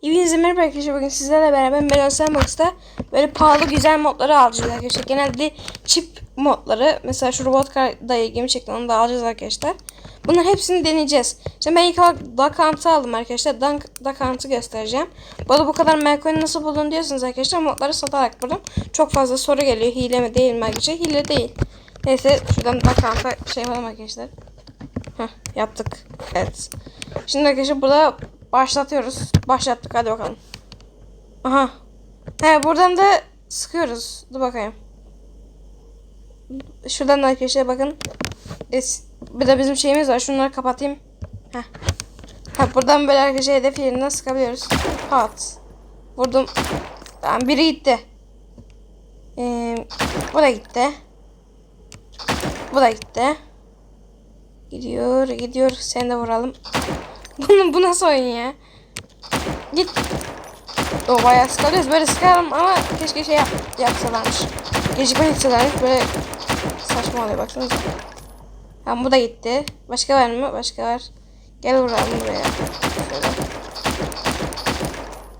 Hepinize merhaba arkadaşlar. Bugün sizlerle beraber Melon Sandbox'ta böyle pahalı güzel modları alacağız arkadaşlar. Genelde çip modları. Mesela şu robot kar da ilgimi çekti. Onu da alacağız arkadaşlar. Bunların hepsini deneyeceğiz. Şimdi ben ilk olarak Duck Hunt'ı aldım arkadaşlar. Duck, Duck Hunt'ı göstereceğim. Bu arada bu kadar Melcoin'i nasıl buldun diyorsunuz arkadaşlar. Modları satarak buldum. Çok fazla soru geliyor. Hile mi değil mi arkadaşlar? Hile değil. Neyse şuradan Duck Hunt'a şey yapalım arkadaşlar. Heh, yaptık. Evet. Şimdi arkadaşlar burada başlatıyoruz. Başlattık hadi bakalım. Aha. He buradan da sıkıyoruz. Dur bakayım. Şuradan da arkadaşlar bakın. Es bir de bizim şeyimiz var. Şunları kapatayım. Heh. Ha, buradan böyle arkadaşlar hedef yerinden sıkabiliyoruz. Pat. Vurdum. Tamam biri gitti. Ee, bu da gitti. Bu da gitti. Gidiyor, gidiyor. Sen de vuralım. Bunu, bu nasıl oyun ya? Git. O bayağı sıkılıyoruz. Böyle sıkarım ama keşke şey yap, yapsalarmış. Gecikme etselermiş. Böyle saçma oluyor baksanıza. Tamam bu da gitti. Başka var mı? Başka var. Gel vuralım buraya. Şöyle.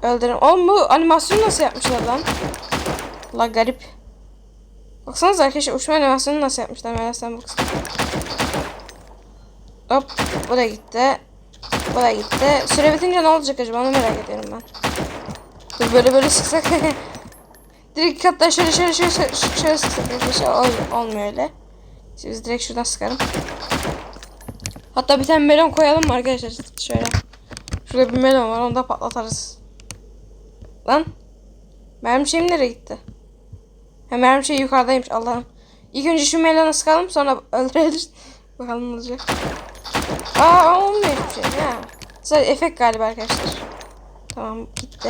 Öldürün. Oğlum bu animasyonu nasıl yapmışlar lan? La garip. Baksanıza arkadaşlar uçma animasyonu nasıl yapmışlar Meral sen baksana. Hop bu da gitti. Bu da gitti. Süre bitince ne olacak acaba onu merak ediyorum ben. Dur böyle böyle sıksak. direkt hatta şöyle şöyle şöyle şöyle, şöyle sıksak arkadaşlar Ol, olmuyor öyle. Şimdi biz direkt şuradan sıkarım. Hatta bir tane melon koyalım mı arkadaşlar şöyle. Şurada bir melon var onu da patlatarız. Lan. Mermi şeyim nereye gitti? Ha mermi şey yukarıdaymış Allah'ım. İlk önce şu melonu sıkalım sonra öldürelim. Bakalım ne olacak. Aa olmuyor şey. Ha. Sadece efekt galiba arkadaşlar. Tamam gitti.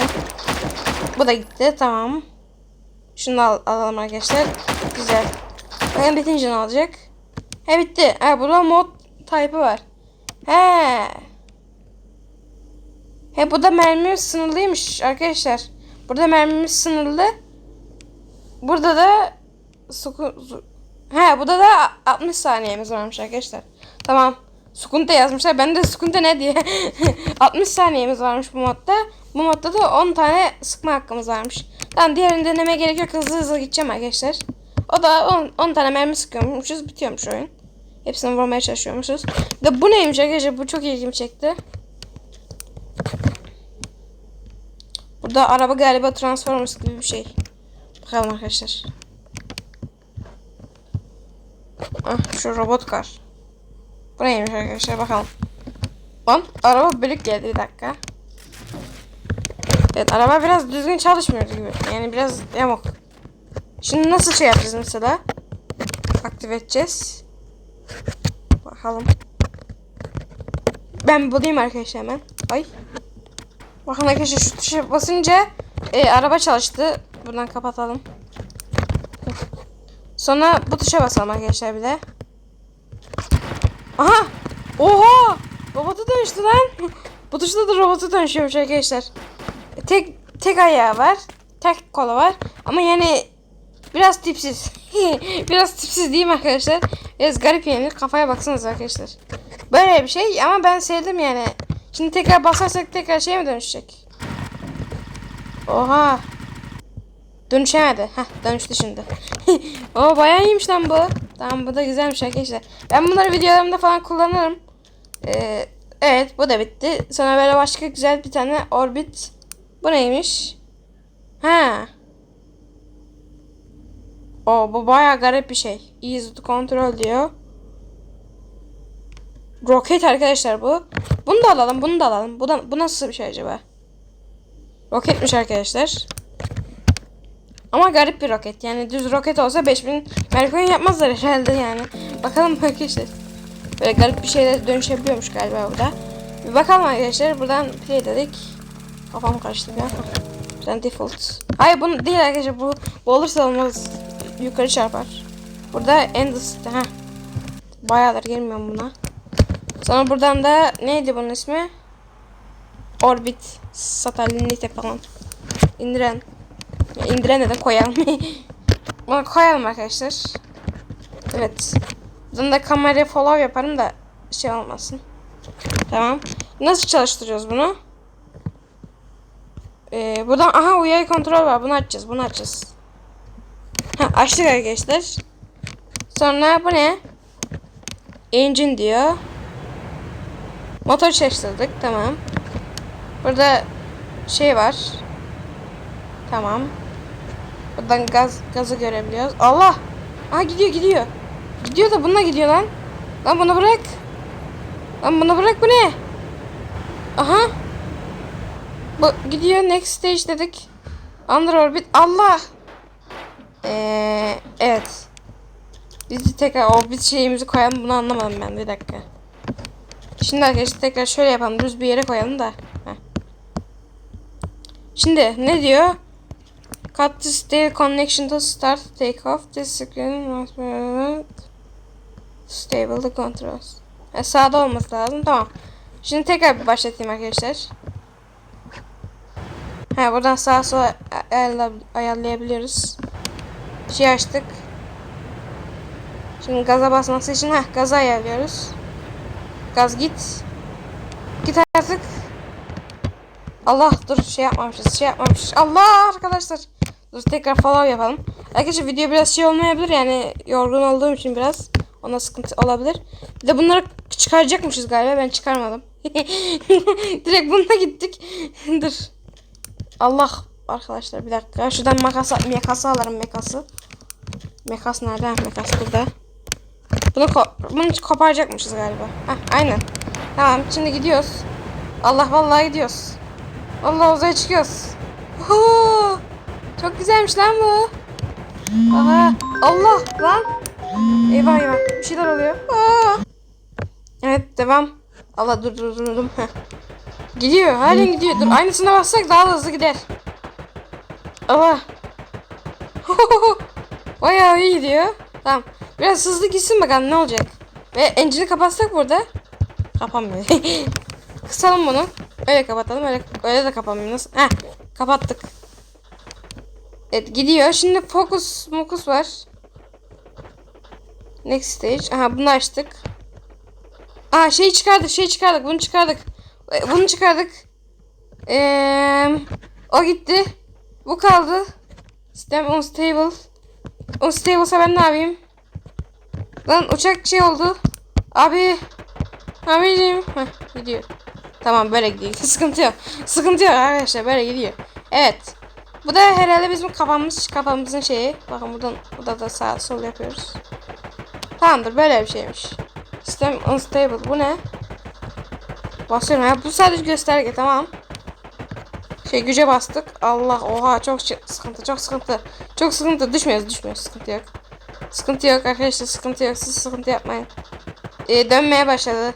Bu da gitti tamam. Şunu al alalım arkadaşlar. Güzel. Bakın bitince ne olacak? He bitti. Ha burada mod type'ı var. He. He bu da mermimiz sınırlıymış arkadaşlar. Burada mermimiz sınırlı. Burada da suku, su, He burada da 60 saniyemiz varmış arkadaşlar. Tamam. Sukunte yazmışlar. Ben de Sukunte ne diye. 60 saniyemiz varmış bu modda. Bu modda da 10 tane sıkma hakkımız varmış. Tamam diğerini denemeye gerek yok. Hızlı hızlı gideceğim arkadaşlar. O da 10, 10 tane mermi sıkıyormuşuz. Bitiyormuş oyun. Hepsini vurmaya çalışıyormuşuz. De bu neymiş arkadaşlar? Bu çok ilgimi çekti. Burada araba galiba Transformers gibi bir şey. Bakalım arkadaşlar. Ah şu robot kar. Bu neymiş arkadaşlar bakalım. Lan araba bölük geldi bir dakika. Evet araba biraz düzgün çalışmıyor gibi. Yani biraz yamuk. Şimdi nasıl şey yapacağız mesela? Aktive edeceğiz. Bakalım. Ben bulayım arkadaşlar hemen. Ay. Bakın arkadaşlar şu tuşa basınca e, araba çalıştı. Buradan kapatalım. Sonra bu tuşa basalım arkadaşlar bir de. Aha! Oha! Robota dönüştü lan. bu tuşla da robota dönüşüyormuş arkadaşlar. Tek tek ayağı var. Tek kolu var. Ama yani biraz tipsiz. biraz tipsiz değil mi arkadaşlar? Biraz garip yani. Kafaya baksanız arkadaşlar. Böyle bir şey ama ben sevdim yani. Şimdi tekrar basarsak tekrar şeye mi dönüşecek? Oha. Dönüşemedi. Heh dönüştü şimdi. o bayağı iyiymiş lan bu. Tamam bu da güzelmiş arkadaşlar. Ben bunları videolarımda falan kullanırım. Ee, evet bu da bitti. Sonra böyle başka güzel bir tane orbit. Bu neymiş? Ha. O bu bayağı garip bir şey. Easy to control diyor. Roket arkadaşlar bu. Bunu da alalım, bunu da alalım. Bu da bu nasıl bir şey acaba? Roketmiş arkadaşlar. Ama garip bir roket. Yani düz roket olsa 5000 Merkür'ün yapmazlar herhalde yani. Bakalım arkadaşlar. Böyle garip bir şeyler dönüşebiliyormuş galiba burada. Bir bakalım arkadaşlar. Buradan play dedik. Kafam karıştı ya. Buradan default. Hayır bunu değil arkadaşlar. Bu, bu olursa olmaz. Yukarı çarpar. Burada endless. Ha. Bayağıdır girmiyorum buna. Sonra buradan da neydi bunun ismi? Orbit. Satellite falan. İndiren. Ya indiren de koyalım. Bunu koyalım arkadaşlar. Evet. Buradan da kameraya follow yaparım da şey olmasın. Tamam. Nasıl çalıştırıyoruz bunu? Ee, buradan aha uyarı kontrol var. Bunu açacağız. Bunu açacağız. Ha, açtık arkadaşlar. Sonra bu ne? Engine diyor. Motor çalıştırdık. Tamam. Burada şey var. Tamam. Buradan gaz gazı görebiliyoruz. Allah! Aha gidiyor gidiyor. Gidiyor da bununla gidiyor lan. Lan bunu bırak. Lan bunu bırak bu ne? Aha. Bu gidiyor next stage dedik. Under orbit. Allah. Ee, evet. Biz de tekrar orbit şeyimizi koyalım. Bunu anlamadım ben. Bir dakika. Şimdi arkadaşlar tekrar şöyle yapalım. Düz bir yere koyalım da. Heh. Şimdi ne diyor? Cut the steel connection to start take off. This screen stable the controls. E, sağda olması lazım. Tamam. Şimdi tekrar bir başlatayım arkadaşlar. Ha buradan sağa sola ayarla- ayarlayabiliyoruz. Şey açtık. Şimdi gaza basması için ha gaza ayarlıyoruz. Gaz git. Git artık. Allah dur şey yapmamışız şey yapmamışız. Allah arkadaşlar. Dur tekrar follow yapalım. Arkadaşlar video biraz şey olmayabilir yani yorgun olduğum için biraz ona sıkıntı olabilir. Bir de bunları çıkaracakmışız galiba ben çıkarmadım. Direkt bununla gittik. dur. Allah arkadaşlar bir dakika. Şuradan makas, mekası alırım mekası. Mekas nerede? Mekas burada. Bunu, ko bunu koparacakmışız galiba. Heh, aynen. Tamam şimdi gidiyoruz. Allah vallahi gidiyoruz. Allah uzaya çıkıyoruz. Huu! Çok güzelmiş lan bu. Aha. Allah lan. Eyvah eyvah. Bir şeyler oluyor. Aa! Evet devam. Allah dur dur dur. dur. Gidiyor. Halen gidiyor. Dur aynısına bassak daha da hızlı gider. Allah. Bayağı iyi gidiyor. Tamam. Biraz hızlı gitsin bakalım ne olacak. Ve engine'i kapatsak burada. Kapanmıyor. Kısalım bunu. Öyle kapatalım. Öyle, öyle de kapanmıyor. Nasıl? Heh. Kapattık. Evet gidiyor. Şimdi focus mokus var. Next stage. Aha bunu açtık. Aa şey çıkardık. Şey çıkardık. Bunu çıkardık. E, Bunu çıkardık. Eee o gitti. Bu kaldı. System unstable. Unstable'sa ben ne yapayım? Lan uçak şey oldu. Abi. Abicim. Heh, gidiyor. Tamam böyle gidiyor. Sıkıntı yok. Sıkıntı yok arkadaşlar böyle gidiyor. Evet. Bu da herhalde bizim kafamız kafamızın şeyi. Bakın buradan burada da sağ sol yapıyoruz. Tamamdır böyle bir şeymiş. System unstable. Bu ne? Basıyorum ya. Bu sadece gösterge tamam. Şey güce bastık. Allah oha çok sıkıntı çok sıkıntı. Çok sıkıntı düşmüyoruz düşmüyoruz sıkıntı yok. Sıkıntı yok arkadaşlar sıkıntı yok siz sıkıntı yapmayın. Ee, dönmeye başladı.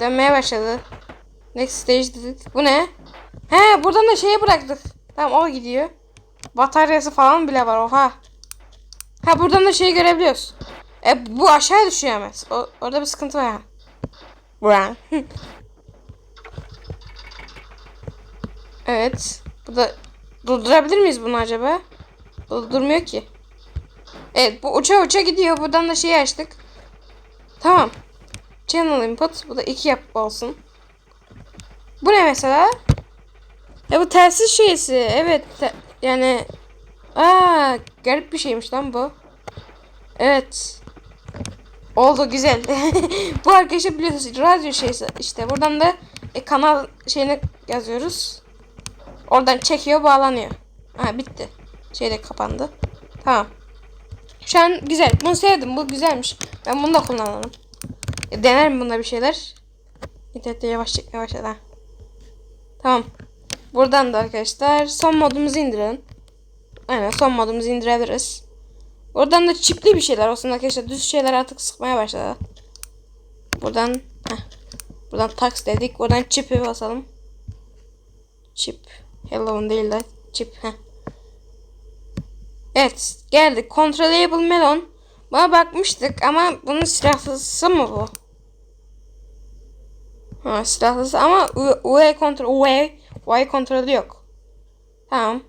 Dönmeye başladı. Next stage dedik. Bu ne? He buradan da şeyi bıraktık. Tamam o gidiyor. Bataryası falan bile var oha. Ha buradan da şeyi görebiliyoruz. E bu aşağı düşüyor ama. O, orada bir sıkıntı var. ya. Buran. evet. Bu da durdurabilir miyiz bunu acaba? Durdurmuyor ki. Evet bu uça uça gidiyor. Buradan da şeyi açtık. Tamam. Channel input. Bu da iki yap olsun. Bu ne mesela? Ya bu telsiz şeysi. Evet. te- yani. Aa, garip bir şeymiş lan bu. Evet. Oldu güzel. bu arkadaşlar biliyorsunuz radyo şeysi işte. Buradan da e, kanal şeyine yazıyoruz. Oradan çekiyor bağlanıyor. Ha bitti. Şey de kapandı. Tamam. Şu an güzel. Bunu sevdim. Bu güzelmiş. Ben bunu da kullanalım. E, denerim bunda bir şeyler. İnternette yavaş yavaş ha. Tamam. Buradan da arkadaşlar son modumuzu indirelim. Aynen son modumuzu indirebiliriz. Buradan da çipli bir şeyler olsun arkadaşlar. Düz şeyler artık sıkmaya başladı. Buradan heh. Buradan tax dedik. Buradan çipi basalım. Çip. Hello değil de çip. Heh. Evet geldik. Controllable melon. Buna bakmıştık ama bunun silahlısı mı bu? Ha silahlısı ama U- Y kontrol Y Y kontrolü yok. Tamam.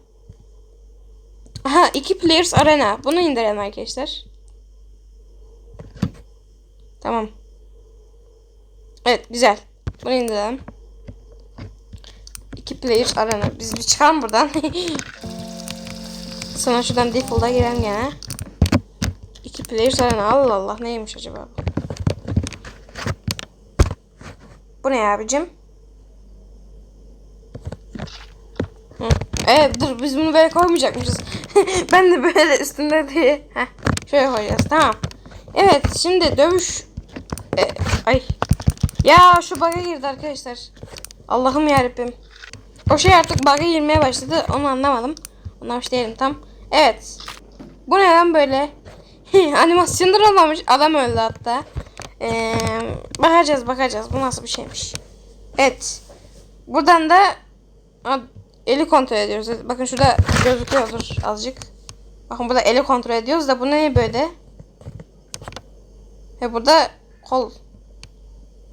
Aha iki players arena. Bunu indirelim arkadaşlar. Tamam. Evet güzel. Bunu indirelim. İki player arena. Biz bir çıkalım buradan. Sana şuradan default'a girelim gene. İki player arena. Allah Allah neymiş acaba bu? Bu ne abicim? Hı. Evet dur biz bunu böyle koymayacakmışız. ben de böyle üstünde diye. Heh, şöyle koyacağız tamam. Evet şimdi dövüş. E, ay. Ya şu bug'a girdi arkadaşlar. Allah'ım yarabbim. O şey artık bug'a girmeye başladı. Onu anlamadım. Anlamış değilim tam. Evet. Bu ne lan böyle? Animasyonlar olmamış. Adam öldü hatta. Ee, bakacağız bakacağız. Bu nasıl bir şeymiş. Evet. Buradan da eli kontrol ediyoruz. Bakın şurada gözüküyordur azıcık. Bakın burada eli kontrol ediyoruz da bu ne böyle? Ve burada kol.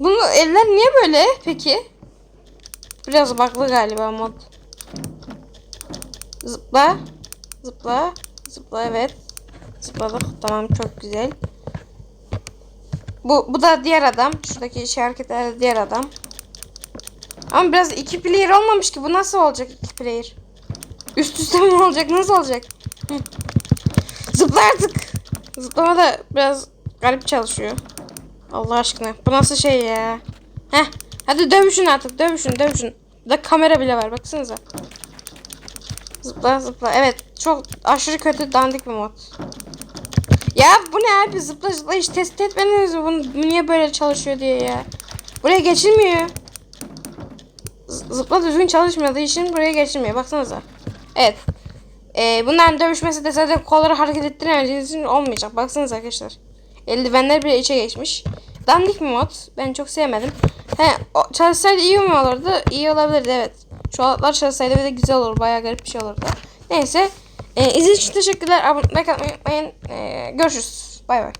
Bunu eller niye böyle peki? Biraz baklı galiba mod. Zıpla. Zıpla. Zıpla evet. Zıpladık. Tamam çok güzel. Bu, bu da diğer adam. Şuradaki şey hareketler diğer adam. Ama biraz iki player olmamış ki. Bu nasıl olacak iki player? Üst üste mi olacak? Nasıl olacak? Zıpla artık. Zıplama da biraz garip çalışıyor. Allah aşkına. Bu nasıl şey ya? Heh. Hadi dövüşün artık. Dövüşün dövüşün. Burada kamera bile var. Baksanıza. Zıpla zıpla. Evet. Çok aşırı kötü dandik bir mod. Ya bu ne abi? Zıpla zıpla hiç test etmediniz mi? Bunu, bu niye böyle çalışıyor diye ya. Buraya geçilmiyor. Zıpla düzgün çalışmadığı için buraya geçilmiyor. Baksanıza. Evet. Ee, bunların dövüşmesi de zaten kolları hareket ettiremediğiniz için olmayacak. Baksanıza arkadaşlar. Eldivenler bile içe geçmiş. Dandik bir mod. Ben çok sevmedim. He, o, çalışsaydı iyi mi olurdu? İyi olabilirdi evet. Şu altlar çalışsaydı bir de güzel olur. Bayağı garip bir şey olurdu. Neyse. Ee, izlediğiniz için teşekkürler. Abone olmayı unutmayın. Ee, görüşürüz. Bay bay.